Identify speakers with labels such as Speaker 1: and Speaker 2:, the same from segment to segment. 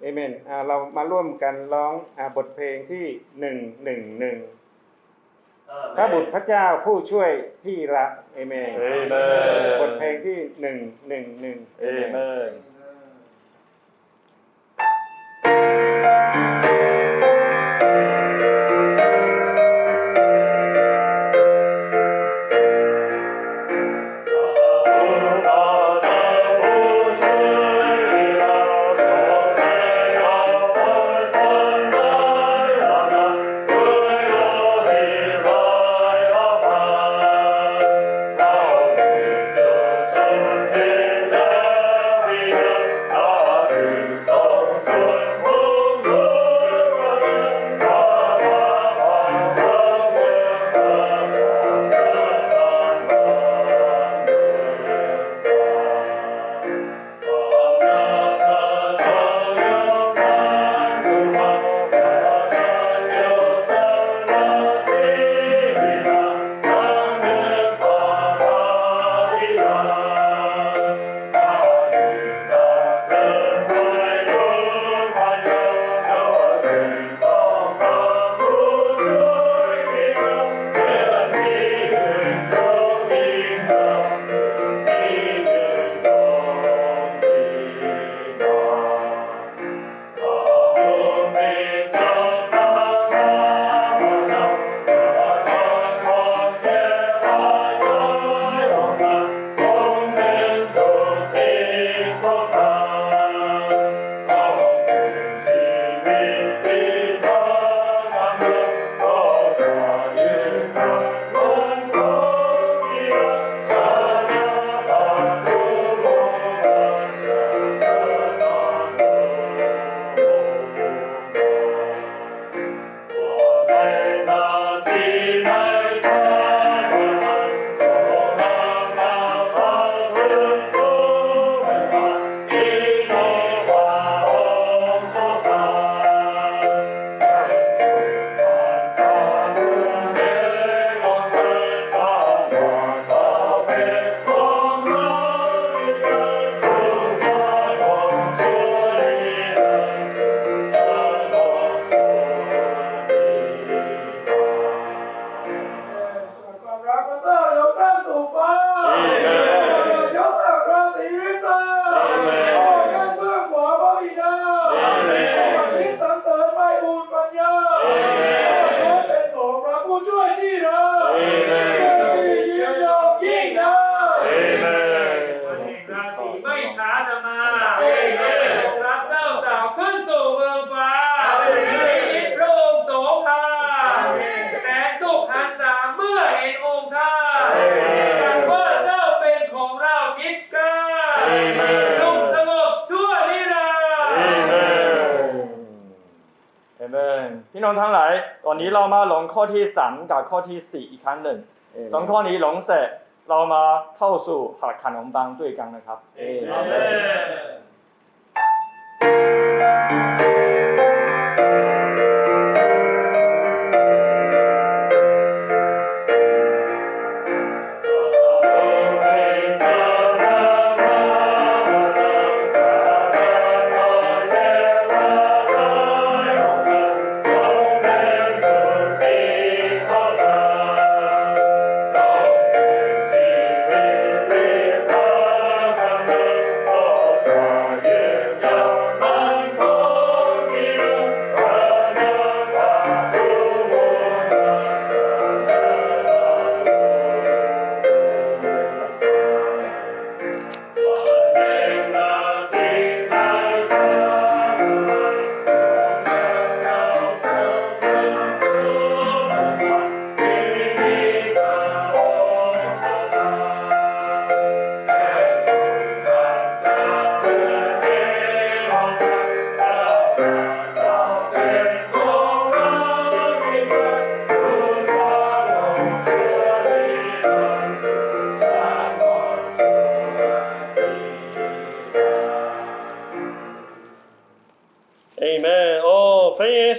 Speaker 1: เอเมนอ่าเรามาร่วมกันร้องอ่าบทเพลงที่หนึ่งหนึ่งหนึ่งพระบุตรพระเจ้าผู้ช่วยที่รักเอเมน
Speaker 2: เอเมน
Speaker 1: บทเพลงที่หนึ่งหนึ่งหนึ่ง
Speaker 2: เอเมน
Speaker 3: พี่น้องทั้ง
Speaker 4: ห
Speaker 2: ลาย ตอนนี้เรามาลงข้อที่สามกับข้อที่สี่อีกครั้งหนึ่งสองข้อนี้ลงเสร็จเรามาเข้าสู่หักขนมปังด้วยกันนะครับเอเมน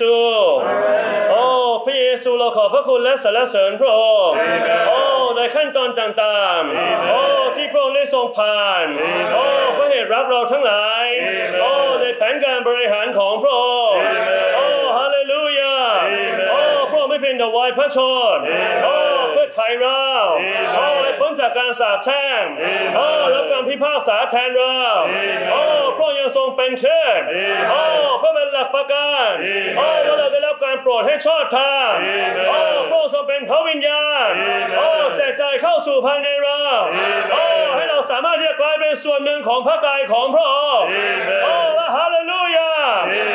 Speaker 2: ซู โอ้พระเยซูเราขอบพระคุณและสรรเสริญพระองค์โอ้ในขั้นตอนต่างๆ โอ้ที่พระองค์ได้ทรงผ่านโอ้พระเหตุรับเราทั้งหลายโอ้ในแผน
Speaker 5: การบริหารของพระองค์โอ้ฮาเลลูยาโอ้พระองค์ไม่เป็นถวายพระชนโอ้เพื่อไทยเราโอ้ให้พ้นจากการสาปแช่งโอ้รับการพิพากษาแทนเราโอ้พระองค์ยังทรงเป็นขึ้นโอ้เพื่อเป็นหลักประกันโอ้ว่าเราได้รับการโปรดให้ชอบธรรมโอ้พระองค์ทรงเป็นพระวิญญาณโอ้แจกจ่ายเข้าสู่ภายในเราโอ้ให้เราสามารถที่จะกลายเป็นส่วนหนึ่งของพระกายของพระองค์โอ้และฮาเลลูยา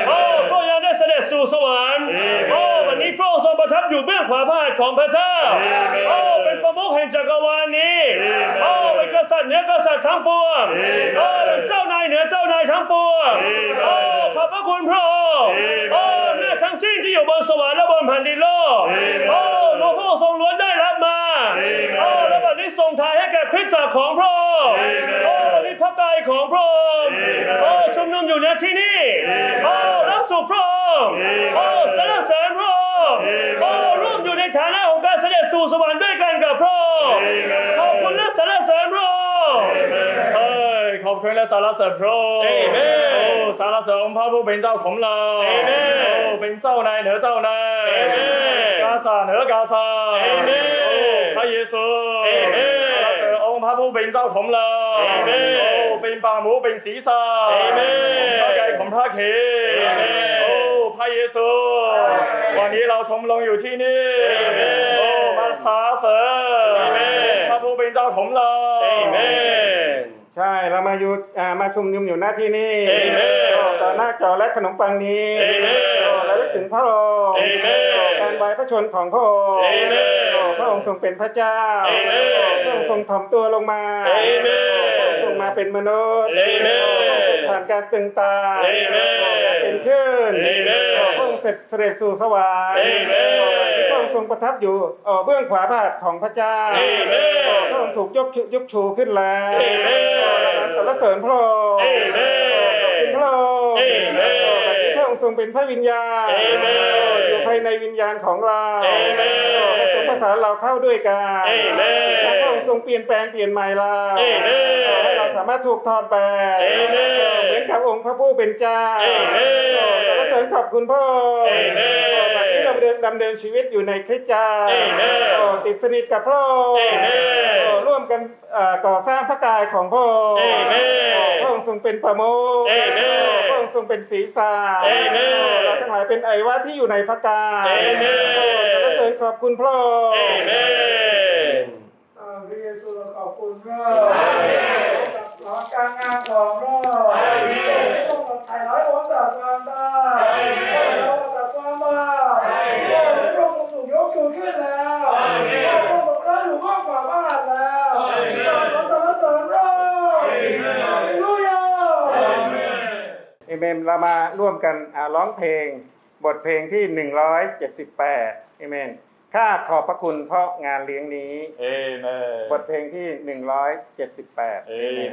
Speaker 5: โอ้พระองค์ยังได้เสด็จสู่สวรรค์โอ้วันนี้ พระองค์ทรงประทับอยู่เบื้องขวาพระหัตถ์ของพระเจ้าโอ้เป็นประมุขแห่งจักรวาลนี้โอ้เป็นกษัตริย์เหนือกษัตริย์ทั้งปวงโอ้เป็นเจ้านายเหนือเจ้านายทั้งปวงโอ้ขอบพระคุณพระองค์โอ้หน้าทั้งสิ้นที่อยู่บนสวรรค์และบนแผ่นดินโลกโอ้หลวงพ่อทรงล้วนได้รับมาโอ้และบัดนี้ทรงทายให้แก่คริสตจักรของพระองค์โอ้วันนี้พระกายของพระองค์โอ้ชุมนุมอยู่ในที่นี่โอ้รับสู่พระองค์โอ้สรรเสริญพระองค์ โอ้ร่วมอยู่ในฐานะของการเสด็จสู่สวรรค์ด้วยกันกับพระองค์ขอบคุณและสรรเสริญพระองค์
Speaker 2: เฮ้ยขอบคุณและสารเสริญพระองค์
Speaker 5: เอเมน
Speaker 2: โอ้สารเสริญพระผู้เป็นเจ้าของเรา
Speaker 5: เอเมน
Speaker 2: โอ้เป็นเจ้านายเหนือเจ้านาย
Speaker 5: เอเมน
Speaker 2: กาซาเหนือกาซา
Speaker 5: เอเมน
Speaker 2: โอ้พระเยซู
Speaker 5: เอเมน
Speaker 2: สารเสริญองค์พระผู้เป็นเจ้าของเรา
Speaker 5: เอเมน
Speaker 2: โอ้เป็นปางหมูเป็นศีรษะ
Speaker 5: เอเมน
Speaker 2: พระกายของพระเข
Speaker 5: เอเมน
Speaker 2: โอ้พ ระเยซู วันนี้เราชมลงอยู่ที่นี่
Speaker 5: เอเมน
Speaker 2: โอ้มาสาเสริญ
Speaker 5: เอเมน
Speaker 2: พระผู้เป็นเจ้าของเรา
Speaker 5: เอเมน
Speaker 1: ใช่เรามาอยู่อ่ามาชุมนุมอยู่หน้าที่นี่
Speaker 5: เอเมน
Speaker 1: โอ้ต่อหน้าจอและขนมปังนี้
Speaker 5: เอเมน
Speaker 1: โอ้และลึกถึงพระองค์
Speaker 5: เอเมน
Speaker 1: โอ้การไว้พระชนของพระองค์
Speaker 5: เอเมน
Speaker 1: โอ้พระองค์ทรงเป็นพระเจ้า
Speaker 5: เอเมน
Speaker 1: พระองค์ทรงถ่อมตัวลงมา
Speaker 5: เอเมน
Speaker 1: พระองค์ทรงมาเป็นมนุษย์
Speaker 5: เอเมน
Speaker 1: พระองค์ทรงผ่านการตึงตาย
Speaker 5: เอเมน
Speaker 1: การเป็นขึ้น
Speaker 5: เอเมน
Speaker 1: พระองค์เสร็จเสด็จสู่สวรรค์
Speaker 5: เอเมน
Speaker 1: พระองค์ทรงประทับอยู่เอ่อเบื้องขวาพระหัตถ์ของพระเจ้า
Speaker 5: เอเมน
Speaker 1: พระองค์ถูกยกยกชูขึ้นแล้ว
Speaker 5: เอเมน
Speaker 1: สรรเสริญพระองค์ องค์ทรงเป็นพระวิญญาณ
Speaker 5: เอเมน
Speaker 1: อยู่ภายในวิญญาณของเรา
Speaker 5: เอเมน
Speaker 1: ผสมผสานเราเข้าด้วยกัน
Speaker 5: เอเมน
Speaker 1: และพระองค์ทรงเปลี่ยนแปลงเปลี่ยนใหม่เรา
Speaker 5: เอเมน
Speaker 1: ให้เราสามารถถูกทอดแบบ
Speaker 5: เอเมน
Speaker 1: เหมือนกับองค์พระผู้เป็นเจ้า
Speaker 5: เอเมน
Speaker 1: สรรเสริญขอบคุณพระองค์
Speaker 5: เอเมน
Speaker 1: บัดนี้เราเดินดำเนินชีวิตอยู่ในคริสตจักร
Speaker 5: เอเมน
Speaker 1: โอ้ติดสนิทกับพระองค์
Speaker 5: เอเมน
Speaker 1: โอ้ร่วมกันเอ่อก่อสร้างพระกายของพระองค์
Speaker 5: เอเมน
Speaker 1: โอ้พระองค์ทรงเป็นประโมก
Speaker 5: เอเมน
Speaker 1: พระองค์ทรงเป็นศีรษะ
Speaker 5: เอเมน
Speaker 1: โอ้เราทั้งหลายเป็นไอวะที่อยู่ในพระกาย
Speaker 5: เอเมน
Speaker 1: โอ้สรรเสริญขอบคุณพระองค์
Speaker 5: เอเมน
Speaker 3: อ่าพระเยซูเราขอบคุณพระองค์กับหลักการงานของพระองค์ที่ต้องมาถ่ายร้อยองค์จากความตา เอเม
Speaker 1: นเรามาร่วมกันอ่าร้องเพลง บทเพลงที่ 178เอเมนข้าขอบพระคุณเพราะงานเลี้ยงนี้
Speaker 2: เอเมน
Speaker 1: บทเพลงที่ 178
Speaker 2: เอเมน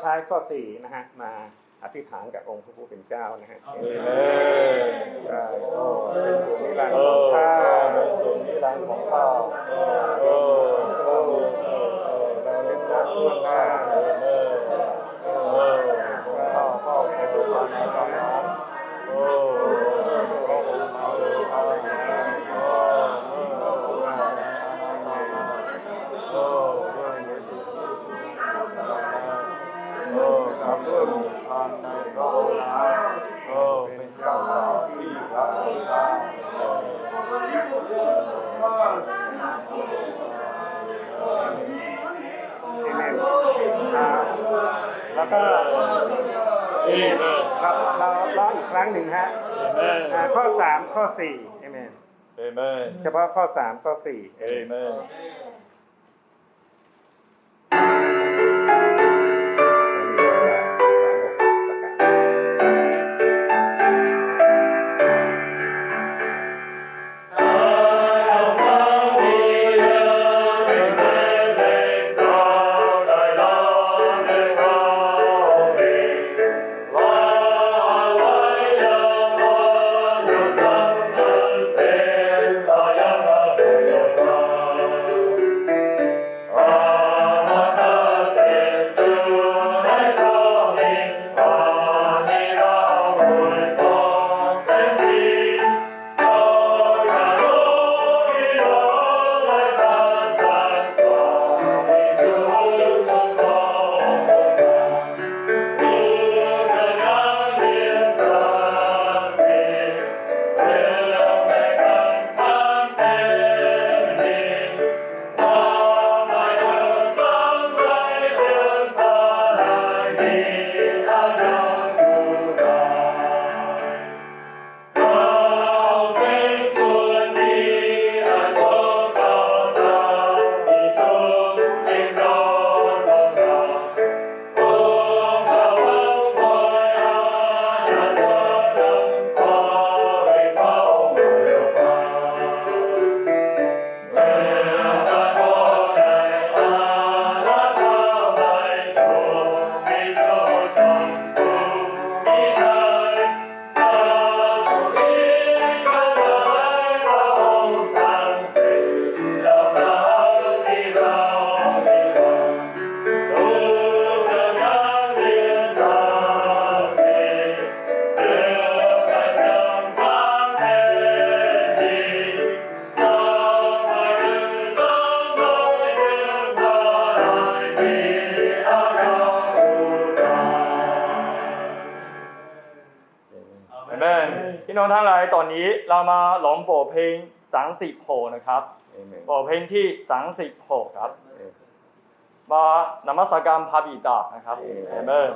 Speaker 1: ใช้ข้อสี่นะฮะมาอธิษฐานกับองค์พระผู้เป็นเจ้านะฮะ
Speaker 2: เอเมน
Speaker 1: ใช่โอ้เป็นสุนิรันด
Speaker 2: โอ้
Speaker 1: ร์ของข้า
Speaker 2: เป็นส่วนนิรันดร์ของข้าโอ้โอ้โอ้
Speaker 1: เราเล่นรักล่วงหน้า
Speaker 2: เอเมนโอ้ข้าพ่อเป็นสุภาพในความน้อมโอ้พระองค์มาเลยข้าโอ้โอ้โอ้ด้วยฤทธิ์ โอ้กับด้วยมีทานในพระองค์โอ้เป็นเจ้าสาวที่รักองค์สาวโอ้
Speaker 1: เอเมนอ่าแล้วก็
Speaker 2: เอเมน
Speaker 1: เราเราร้องอีกครั้งหนึ่งฮะ
Speaker 2: อ่า
Speaker 1: ข้อสามข้อสี่เอเมน
Speaker 2: เอเมน
Speaker 1: เฉพาะข้อสามข้อสี่
Speaker 2: เนนี้เรามาร้องบทเพลงสังสิบโหนะครับ
Speaker 1: เอเมน
Speaker 2: บทเพลงที่สังสิบโหครับ มานมัสการพระบิดานะครับเอเมน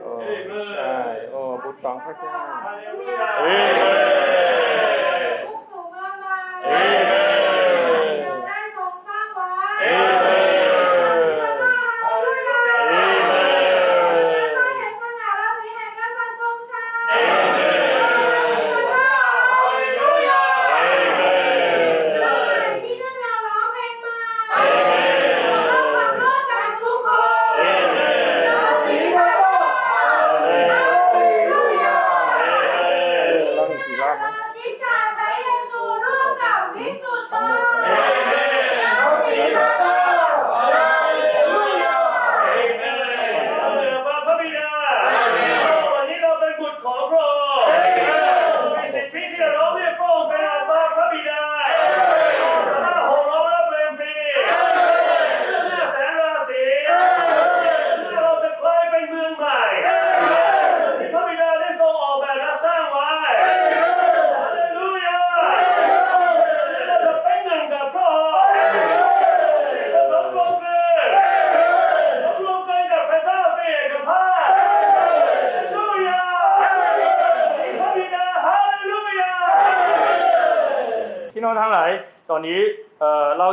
Speaker 5: โอ้
Speaker 6: ใช่โอ้
Speaker 2: บุ
Speaker 5: ตรของพระเจ้าเฮ้ยนทุกสูงมากเลย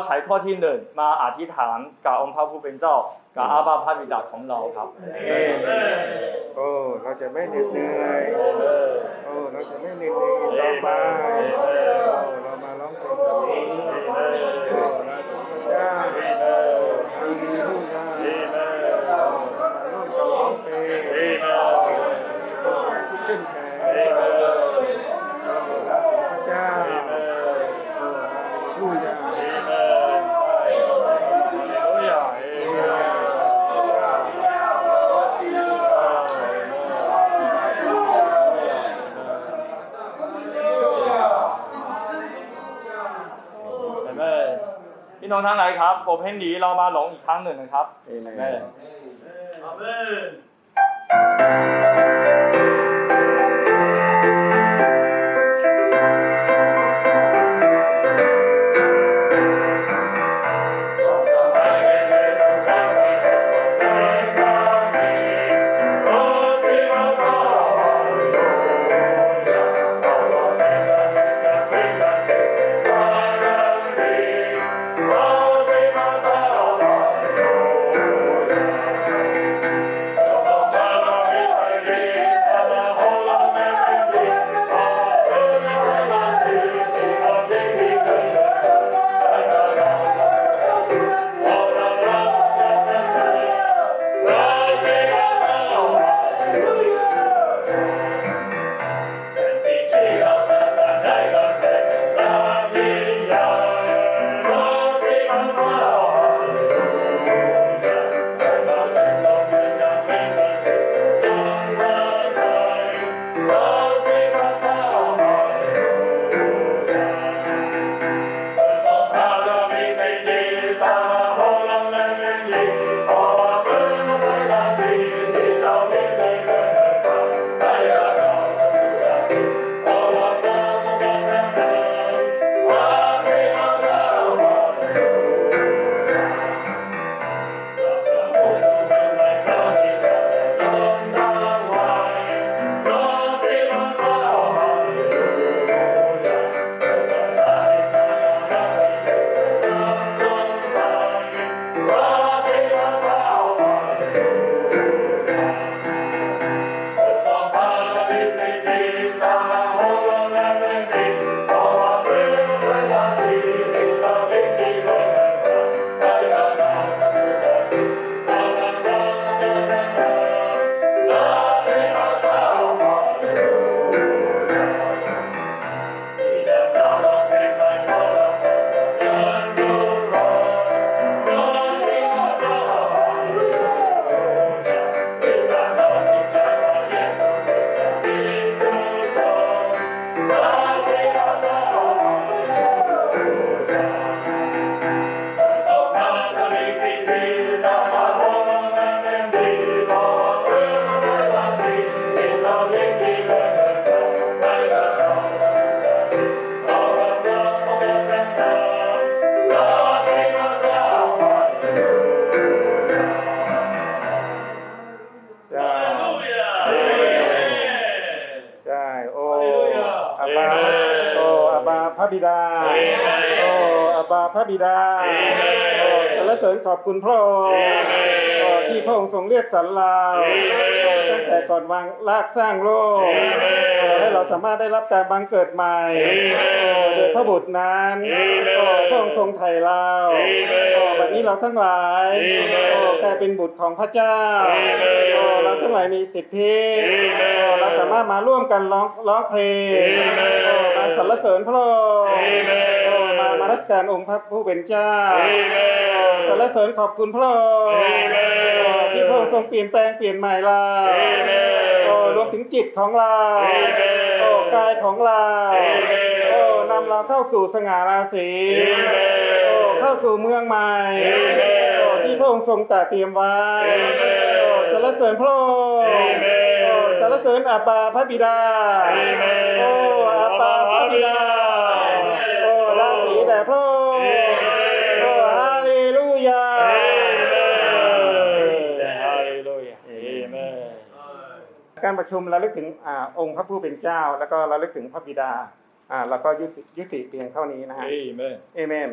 Speaker 1: ใช้ข้อที่หนึ่งมาอธิษฐานกับองค์พระผู้เป็นเจ้ากับอาบาพระบิดาของเราครับ
Speaker 2: โอ้เราจะไม่เหนื่อยโอ้เราจะไม่เหนื่อยต่อไป โอเพนลีเรามา
Speaker 1: หลงอีกครั้งหนึ่งนะครับ
Speaker 2: เอเมน
Speaker 1: พระบิดาโอ้สรรเสริญขอบคุณพระองค์โอ้ที่พระองค์ทรงเรียกสรรเราโอ้ตั้งแต่ก่อนวางรากสร้างโลกโอ้ให้เราสามารถได้รับการบังเกิดใหม่โอ้โดยพระบุตรนั้นโอ้พระองค์ทรงไถ่เราโอ้บัดนี้เราทั้งหลายโอ้กลายเป็นบุตรของพระเจ้าโอ้เราทั้งหลายมีสิทธิโอ้เราสามารถมาร่วมกันร้องร้องเพลงโอ้มาสรรเสริญพระองค์โอ้ มามารัชการองค์พระผู้เป็นเจ้าสรรเสริญขอบคุณพระองค์โอ้ที่พระองค์ทรงเปลี่ยนแปลงเปลี่ยนใหม่เราโอ้รวมถึงจิตของเราโอ้กายของเราโอ้นำเราเข้าสู่สง่าราศีโอ้เข้าสู่เมืองใหม่โอ้ที่พระองค์ทรงตรัสเตรียมไว้โอ้สรรเสริญพระองค์โอ้สรรเสริญอาบาพระบิดาโอ้อาบาพระบิดาโอ้ราศีแด่พระองค์โอฮาเลลูยา
Speaker 2: เฮลิลูยา
Speaker 1: เอเม
Speaker 2: น
Speaker 1: การประชุมระลึกถึงองค์พระผู้เป็นเจ้า แล้วก็ระลึกถึงพระบิดาแล้วก็ยุติยุติเพียงเท่านี้นะฮะ
Speaker 2: เอเมน
Speaker 1: เอเมน